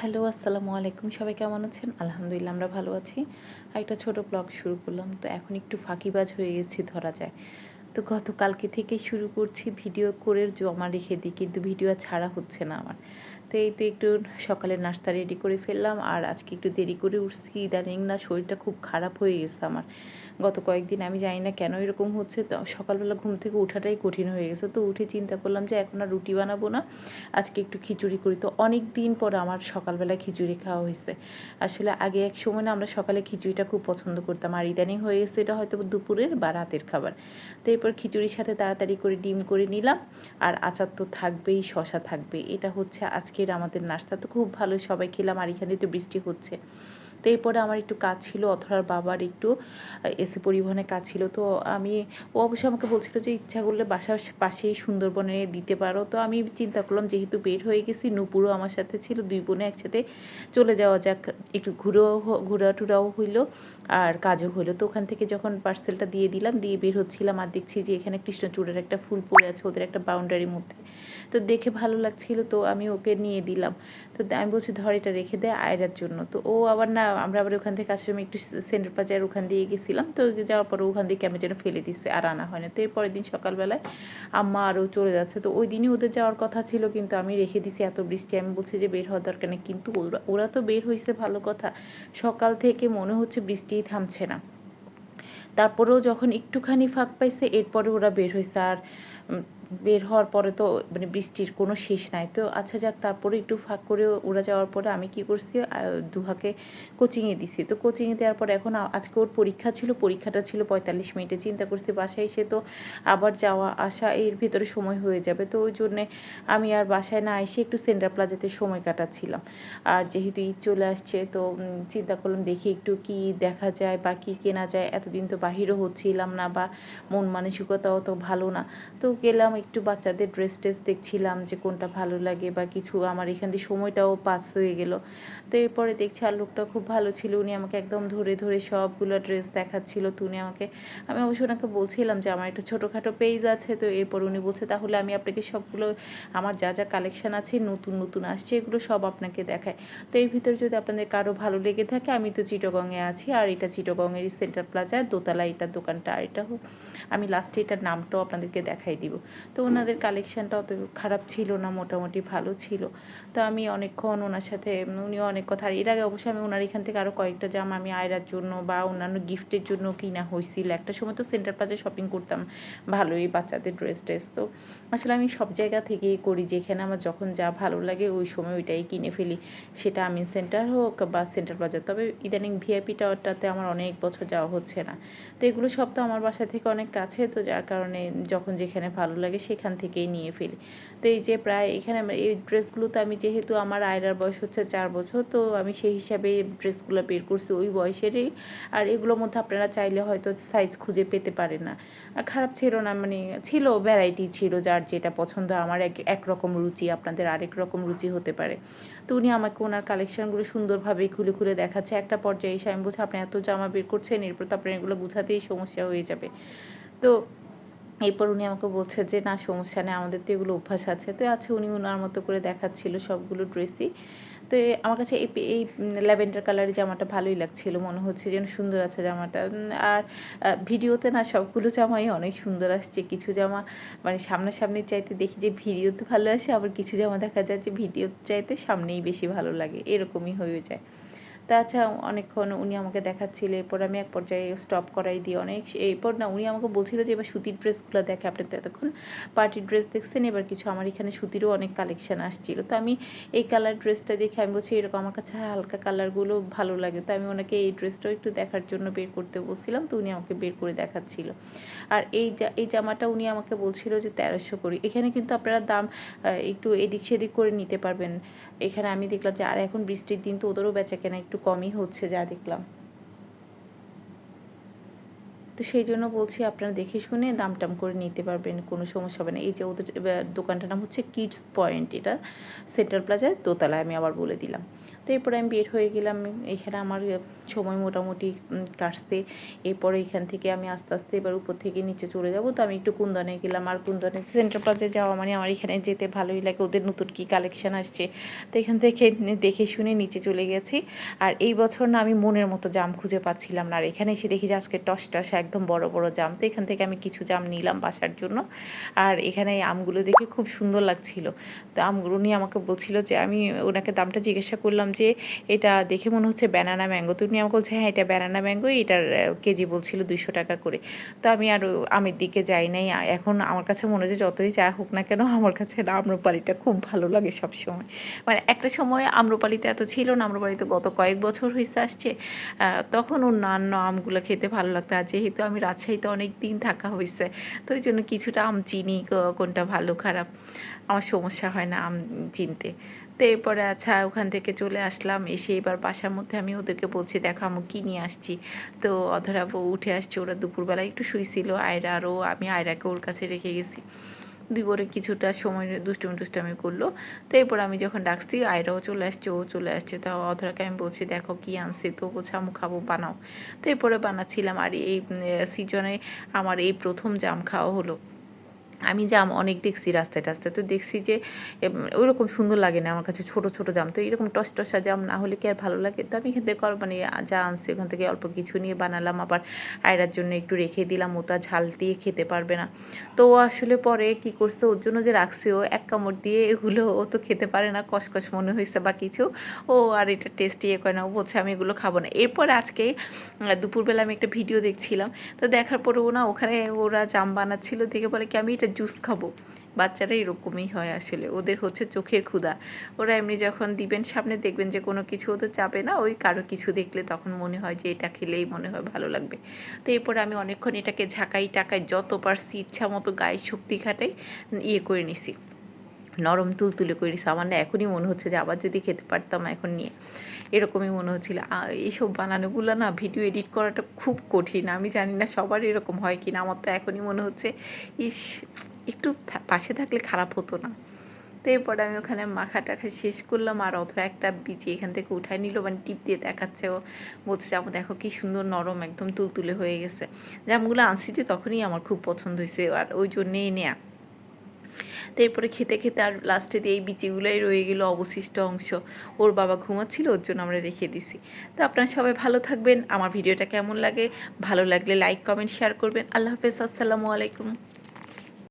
Hello, আসসালামু আলাইকুম। সবাই কেমন আছেন? আলহামদুলিল্লাহ, আমরা ভালো আছি। আর একটা ছোটো ব্লগ শুরু করলাম। তো এখন একটু ফাঁকিবাজ হয়ে গেছি, ধরা যায়। তো গতকালকে থেকে শুরু করছি ভিডিও করে, জমা রেখে দিই, কিন্তু ভিডিও ছাড়া হচ্ছে না আমার। তো এই তো একটু সকালে নাস্তা রেডি করে ফেললাম, আর আজকে একটু দেরি করে উঠছি। ইদানিং না, শরীরটা খুব খারাপ হয়ে গেছে আমার। গত কয়েকদিন আমি জানি না কেন এরকম হচ্ছে, তো সকালবেলা ঘুম থেকে ওঠাটাই কঠিন হয়ে গেছে। তো উঠে চিন্তা করলাম যে এখন আর রুটি বানাবো না, আজকে একটু খিচুড়ি করি। তো অনেক দিন পর আমার সকালবেলা খিচুড়ি খাওয়া হয়েছে। আসলে আগে এক সময় না আমরা সকালে খিচুড়িটা খুব পছন্দ করতাম, আর ইদানিং হয়ে গেছে এটা হয়তো দুপুরের বা রাতের খাবার। তো এরপর খিচুড়ির সাথে তাড়াতাড়ি করে ডিম করে নিলাম, আর আচার তো থাকবেই শশা থাকবে। এটা হচ্ছে আজকের আমাদের নাস্তা তো খুব ভালো সবাই খেলাম আর এখানে তো বৃষ্টি হচ্ছে। তো এরপরে আমার একটু কাজ ছিল, অথরার বাবার একটু এসে পরিবহনে কাজ ছিল। তো আমি, ও অবশ্যই আমাকে বলছিল যে ইচ্ছা করলে বাসার পাশেই সুন্দরবনে দিতে পারো। তো আমি চিন্তা করলাম যেহেতু বের হয়ে গেছি, নুপুরও আমার সাথে ছিল, দুই বোনে একসাথে চলে যাওয়া যাক। একটু ঘুরেও ঘোরা টুরাও হইল আর কাজও হলো তো ওখান থেকে যখন পার্সেলটা দিয়ে দিলাম, দিয়ে বের হচ্ছিলাম আর দেখছি যে এখানে কৃষ্ণচূড়ের একটা ফুল পড়ে আছে, ওদের একটা বাউন্ডারির মধ্যে। তো দেখে ভালো লাগছিল, তো আমি ওকে নিয়ে দিলাম। তো আমি বলছি ধর এটা রেখে দেয় আয়রার জন্য। তো ও আবার না আমরা আবার ওখান থেকে আসার সময় একটু সেন্টার প্লাজার ওখান দিয়ে গেছিলাম। তো যাওয়ার পরে ওখান থেকে আমি যেন ফেলে দিচ্ছে আর আনা হয় না। তো এরপরের দিন সকালবেলায় আম্মা আরও চলে যাচ্ছে। তো ওই দিনই ওদের যাওয়ার কথা ছিল, কিন্তু আমি রেখে দিছি এত বৃষ্টি। আমি বলছি যে বের হওয়ার দরকার নেই। কিন্তু ওরা ওরা তো বের হয়েছে ভালো কথা। সকাল থেকে মনে হচ্ছে বৃষ্টিই থামছে না। তারপরেও যখন একটুখানি ফাঁক পাইছে, এরপরে ওরা বের হয়েছে আর বের হওয়ার পরে তো মানে বৃষ্টির কোনো শেষ নাই। তো আচ্ছা যাক, তারপরে একটু ফাঁক করে ওরা যাওয়ার পরে আমি কি করছি দুহাকে কোচিংয়ে দিছি। তো কোচিংয়ে দেওয়ার পর এখন আজকে ওর পরীক্ষা ছিল, পরীক্ষাটা ছিল পঁয়তাল্লিশ মিনিটে। চিন্তা করছি বাসায় এসে তো আবার যাওয়া আসা এর ভিতরে সময় হয়ে যাবে। তো ওই জন্যে আমি আর বাসায় না এসে একটু সেন্টার প্লাজাতে সময় কাটাচ্ছিলাম। আর যেহেতু ঈদ চলে আসছে, তো চিন্তা করলাম দেখি একটু কি দেখা যায় বা কী কেনা যায়। এতদিন তো বাহিরও হচ্ছিলাম না বা মন মানসিকতাও তো ভালো না। তো গেলাম একটু বাচ্চাদের ড্রেস টেস দেখছিলাম যে কোনটা ভালো লাগে বা কিছু, আমার এখান দিয়ে সময়টাও পাস হয়ে গেল। তো এরপরে দেখছি আর লোকটা খুব ভালো ছিল, উনি আমাকে একদম ধরে ধরে সবগুলো ড্রেস দেখাচ্ছিল। তো উনি আমাকে, আমি অবশ্য ওনাকে বলছিলাম যে আমার একটা ছোটোখাটো পেজ আছে, তো এরপর উনি বলছে, তাহলে আমি আপনাকে সবগুলো, আমার যা যা কালেকশান আছে, নতুন নতুন আসছে, এগুলো সব আপনাকে দেখায় তো এর ভিতরে যদি আপনাদের কারও ভালো লেগে থাকে, আমি তো চিটগংয়ে আছি, আর এটা চিটগংয়েরই সেন্টার প্লাজা দোতলা, এটার দোকানটা আর এটা হোক, আমি লাস্টে এটার নামটাও আপনাদেরকে দেখাই দিব। তো ওনাদের কালেকশানটা অত খারাপ ছিল না, মোটামুটি ভালো ছিল। তো আমি অনেকক্ষণ ওনার সাথে, উনিও অনেক কথা এর আগে অবশ্যই আমি ওনার এখান থেকে আরও কয়েকটা জামা আমি আয়রার জন্য বা অন্যান্য গিফটের জন্য কিনা হয়েছিল। একটা সময় তো সেন্টার প্লাজে শপিং করতাম, ভালোই বাচ্চাদের ড্রেস ট্রেস তো আসলে আমি সব জায়গা থেকেই করি, যেখানে আমার যখন যা ভালো লাগে ওই সময় ওইটাই কিনে ফেলি। সেটা আমি সেন্টার হোক বা সেন্টার প্লাজা তবে ইদানিং ভিআইপি টাওয়ারটাতে আমার অনেক বছর যাওয়া হচ্ছে না। তো এগুলো সব তো আমার বাসা থেকে অনেক কাছে, তো যার কারণে যখন যেখানে ভালো লাগে সেখান থেকেই নিয়ে ফেলি। তো এই যে প্রায় এখানে এই ড্রেসগুলো তো আমি যেহেতু আমার আয়রার বয়স হচ্ছে চার বছর, তো আমি সেই হিসাবে ড্রেসগুলো বের করছি ওই বয়সেরই। আর এগুলোর মধ্যে আপনারা চাইলে হয়তো সাইজ খুঁজে পেতে পারেন না। আর খারাপ ছিল না মানে ছিল ভ্যারাইটি ছিল যার যেটা পছন্দ, আমার এক একরকম রুচি, আপনাদের আরেক রকম রুচি হতে পারে। তো উনি আমাকে ওনার কালেকশানগুলো সুন্দরভাবে খুলে খুলে দেখাচ্ছে। একটা পর্যায়ে এসে আমি বলছি, আপনি এত জামা বের করছেন, এরপর তো আপনার এগুলো গুছাতেই সমস্যা হয়ে যাবে। তো এরপর উনি আমাকে বলছে যে, না, সমস্যা নেই, আমাদের তো এগুলো অভ্যাস আছে। তো আছে উনি ওনার মতো করে দেখাচ্ছিল সবগুলো ড্রেসই তো আমার কাছে এই এই ল্যাভেন্ডার কালারের জামাটা ভালোই লাগছিল। মনে হচ্ছে যেন সুন্দর আছে জামাটা। আর ভিডিওতে না সবগুলো জামাই অনেক সুন্দর আসছে। কিছু জামা মানে সামনাসামনি চাইতে দেখি যে, ভিডিওতে ভালো আসে, আবার কিছু জামা দেখা যায় যে ভিডিও চাইতে সামনেই বেশি ভালো লাগে। এরকমই হয়ে যায়। তাছাড়া অনেকক্ষণ উনি আমাকে দেখাচ্ছিল, এরপর আমি এক পর্যায়ে স্টপ করাই দিই অনেক এরপর না উনি আমাকে বলছিল যে, এবার সুতির ড্রেসগুলো দেখে আপনি তো এতক্ষণ পার্টির ড্রেস দেখছেন, এবার কিছু আমার এখানে সুতিরও অনেক কালেকশান আসছিল। তো আমি এই কালার ড্রেসটা দেখে আমি বলছি, এরকম আমার কাছে হালকা কালারগুলো ভালো লাগে। তো আমি ওনাকে এই ড্রেসটাও একটু দেখার জন্য বের করতে বলছিলাম, তো উনি আমাকে বের করে দেখাচ্ছিল। আর এই এই জামাটা উনি আমাকে বলছিল যে, তেরোশো করি। এখানে কিন্তু আপনারা দাম একটু এদিক সেদিক করে নিতে পারবেন। এখানে আমি দেখলাম যে, আর এখন বৃষ্টির দিন তো ওদেরও বেচা কেনা একটু কমই হচ্ছে যা দেখলাম। তো সেই জন্য বলছি, আপনারা দেখে শুনে দাম টাম করে নিতে পারবেন, কোনো সমস্যা হবে না। এই যে ওদের দোকানটার নাম হচ্ছে কিডস পয়েন্ট এটা সেন্ট্রাল প্লাজায় দোতলায় আমি আবার বলে দিলাম। তো এরপরে আমি বের হয়ে গেলাম, এখানে আমার সময় মোটামুটি কাটছে। এরপরে এখান থেকে আমি আস্তে আস্তে এবার উপর থেকে নিচে চলে যাব। তো আমি একটু কুন্দনে গেলাম। আর কুন্দনে সেন্ট্রাল প্লাজায় যাওয়া মানে আমার এখানে যেতে ভালোই লাগে। ওদের নতুন কি কালেকশান আসছে? তো এখান থেকে দেখে শুনে নিচে চলে গেছি। আর এই বছর না আমি মনের মতো জাম খুঁজে পাচ্ছিলাম না। আর এখানে এসে দেখি যে আজকে টস টস, একদম বড় বড় জাম। তো এখান থেকে আমি কিছু জাম নিলাম বাসার জন্য। আর এখানে আমগুলো দেখে খুব সুন্দর লাগছিল। তো আমগুলো নিয়ে আমাকে বলছিল যে আমি ওনাকে দামটা জিজ্ঞাসা করলাম যে এটা দেখে মনে হচ্ছে ব্যানানা ম্যাঙ্গো তুমি আমাকে বলছে হ্যাঁ এটা ব্যানানা ম্যাঙ্গো এটার কেজি বলছিল দুইশো টাকা করে। তো আমি আর আমের দিকে যাই নাই। এখন আমার কাছে মনে হচ্ছে যতই চা হোক না কেন, আমার কাছে আম্রপালিটা খুব ভালো লাগে সব সময় মানে একটা সময় আম্রপালিতে এত ছিল না, আম্রপালিতে গত কয়েক বছর হয়েছে আসছে। তখন অন্যান্য আমগুলো খেতে ভালো লাগতো। আর যেহেতু আমি রাজশাহীতে অনেক দিন থাকা হয়েছে তো ওই জন্য কিছুটা আম চিনি কোনটা ভালো, খারাপ, আমার সমস্যা হয় না আম চিনতে। তো এরপরে আচ্ছা ওখান থেকে চলে আসলাম। এসে এবার বাসার মধ্যে আমি ওদেরকে বলছি, দেখো আমি কী নিয়ে আসছি? তো অধরা উঠে আসছে, ওরা দুপুরবেলা একটু শুয়েছিল আয়রা আরও আমি আয়রাকে ওর কাছে রেখে গেছি। দুই বোরে কিছুটা সময় দুষ্টুমি টুষ্টুমি করল। তো এরপর আমি যখন ডাকছি, আয়রাও চলে আসছে, ও চলে আসছে। তো অধরাকে আমি বলছি, দেখো কী আনছি? তো বলছে, আমি খাব, বানাও। তো এরপরে বানাচ্ছিলাম। আর এই সিজনে আমার এই প্রথম জাম খাওয়া হলো। আমি জাম অনেক দেখছি রাস্তায় টাস্তায়। তো দেখছি যে ওইরকম সুন্দর লাগে না আমার কাছে, ছোট ছোট জাম। তো এরকম টস টসা জাম না হলে কি আর ভালো লাগে? তো আমি এখান থেকে মানে যা আনছি ওখান থেকে অল্প কিছু নিয়ে বানালাম। আবার আয়রার জন্য একটু রেখে দিলাম। ও তা ঝাল দিয়ে খেতে পারবে না। তো ও আসলে পরে কি করছে? ওর জন্য যে রাখছে, ও এক কামড় দিয়ে এগুলো ও তো খেতে পারে না। কসকস মনে হয়েছে বা কিছু। ও আর এটা টেস্ট ইয়ে করে না। ও বলছে, আমি এগুলো খাব না। এরপরে আজকে দুপুরবেলা আমি একটা ভিডিও দেখছিলাম। তো দেখার পরে ও না, ওখানে ওরা জাম বানাচ্ছিল। দেখে বলে কি, আমি এটা জুস খাব। বাচ্চারা এরকমই হয় আসলে, ওদের হচ্ছে চোখের ক্ষুধা। ওরা এমনি যখন দিবেন, সামনে দেখবেন যে কোনো কিছু ওদের চাবে না, ওই কারও কিছু দেখলে তখন মনে হয় যে এটা খেলেই মনে হয় ভালো লাগবে। তো এরপরে আমি অনেকক্ষণ এটাকে ঝাঁকাই টাকাই যত পারছি ইচ্ছা মতো গায়ে শক্তি খাটাই ইয়ে করে নিছি। নরম তুলতুলে করে না এখনই মনে হচ্ছে যে আবার যদি খেতে পারতাম এখন নিয়ে। এরকমই মনে হচ্ছিল। এইসব বানানোগুলো না ভিডিও এডিট করাটা খুব কঠিন। আমি জানি না সবার এরকম হয় কি না আমার তো এখনই মনে হচ্ছে, ইস, একটু পাশে থাকলে খারাপ হতো না। তো এরপরে আমি ওখানে মাখা টাখা শেষ করলাম আর অথরা একটা বিচি এখান থেকে উঠায় নিল। মানে টিপ দিয়ে দেখাচ্ছে ও। বলছে জামু দেখো কি সুন্দর নরম একদম তুলতুলে হয়ে গেছে। জামগুলো আনছি যে, তখনই আমার খুব পছন্দ হয়েছে আর ওই জন্যেই নেয়া। তো এরপরে খেতে খেতে আর লাস্টে দিয়ে এই বিচিগুলোই রয়ে গেলো অবশিষ্ট অংশ। ওর বাবা ঘুমাচ্ছিল, ওর জন্য আমরা রেখে দিছি। তো আপনারা সবাই ভালো থাকবেন, আমার ভিডিওটা কেমন লাগে, ভালো লাগলে লাইক কমেন্ট শেয়ার করবেন। আল্লাহ হাফেজ, আসসালামু আলাইকুম।